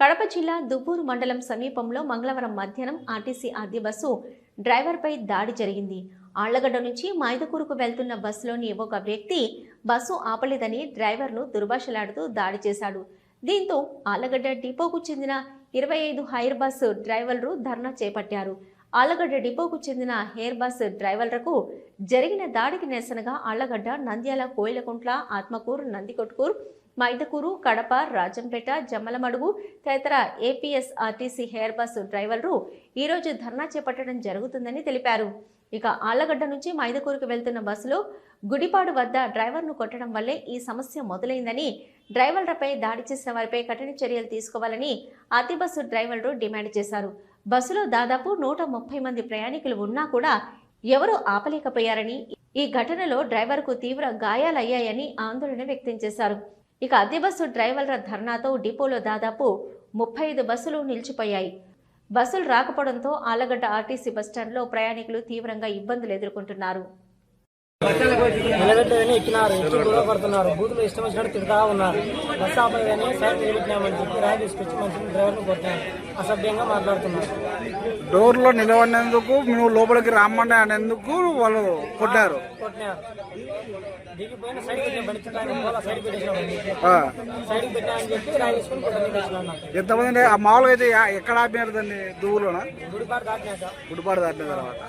కడప జిల్లా దువ్వూరు మండలం సమీపంలో మంగళవారం మధ్యాహ్నం ఆర్టీసీ ఆర్డీ బస్సు డ్రైవర్పై దాడి జరిగింది. ఆళ్ళగడ్డ నుంచి మైదుకూరుకు వెళ్తున్న బస్సులోని ఒక వ్యక్తి బస్సు ఆపలేదని డ్రైవర్ను దుర్భాషలాడుతూ దాడి చేశాడు. దీంతో ఆళ్ళగడ్డ డిపోకు చెందిన ఇరవై ఐదు హైర్ బస్సు డ్రైవర్లు ధర్నా చేపట్టారు. ఆళ్ళగడ్డ డిపోకు చెందిన హెయిర్ బస్ డ్రైవర్లకు జరిగిన దాడికి నిరసనగా ఆళ్ళగడ్డ నంద్యాల కోయిలకుంట్ల ఆత్మకూరు నందికొట్కూరు మైదకూరు కడప రాజంపేట జమ్మలమడుగు తదితర ఏపీఎస్ ఆర్టీసీ హెయిర్ బస్సు డ్రైవర్లు ఈరోజు ధర్నా చేపట్టడం జరుగుతుందని తెలిపారు. ఇక ఆళ్ళగడ్డ నుంచి మైదకూరుకు వెళ్తున్న బస్సులో గుడిపాడు వద్ద డ్రైవర్ను కొట్టడం వల్లే ఈ సమస్య మొదలైందని డ్రైవర్లపై దాడి చేసిన వారిపై కఠిన చర్యలు తీసుకోవాలని అతి బస్సు డ్రైవర్లు డిమాండ్ చేశారు. బస్సులో దాదాపు నూట ముప్పై మంది ప్రయాణికులు ఉన్నా కూడా ఎవరూ ఆపలేకపోయారని ఈ ఘటనలో డ్రైవర్కు తీవ్ర గాయాలయ్యాయని ఆందోళన వ్యక్తం చేశారు. ఇక అద్దె బస్సు డ్రైవర్ల ధర్నాతో డిపోలో దాదాపు ముప్పై ఐదు బస్సులు నిలిచిపోయాయి. బస్సులు రాకపోవడంతో ఆలగడ్డ ఆర్టీసీ బస్టాండ్లో ప్రయాణికులు తీవ్రంగా ఇబ్బందులు ఎదుర్కొంటున్నారు. నిలబెట్టదని ఎక్కినారు. ఎక్కి గొడవ పడుతున్నారు. బూతులు ఇష్టం వచ్చినట్టు తిడతా ఉన్నారు. బస్సు ఆపలేదని సైడ్ నిలబెట్టినామని చెప్పి రాయి తీసుకొచ్చి మంచి డ్రైవర్ని కొట్టాను అసభ్యంగా మాట్లాడుతున్నారు. డోర్లో నిలబడినందుకు నువ్వు లోపలికి రమ్మని అనేందుకు వాళ్ళు కొట్టారు. కొట్టినారు. దిగిపోయిన సైడ్ పెట్టిన సైడ్ అని చెప్పి రాయి తీసుకొని ఎంతమంది ఆ మామూలుగా అయితే ఎక్కడ ఆపినారు దాన్ని? దువ్వులోనా గుడిపాటు దాటినాక. గుడిపాడు దాటిన తర్వాత.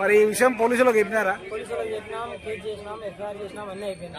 మరి ఈ విషయం పోలీసులకు చెప్పినారా? పోలీసులకు చెప్పినాం కేసు చేసినాం ఎఫ్ఐఆర్ చేసినాం అన్నీ అయిపోయింది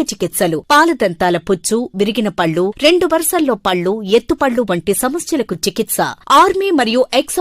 చికిత్సలు పాలదంతాల పుచ్చు విరిగిన పళ్ళు రెండు వరుసల్లో పళ్ళు ఎత్తుపళ్ళు వంటి సమస్యలకు చికిత్స. ఆర్మీ మరియు ఎక్స్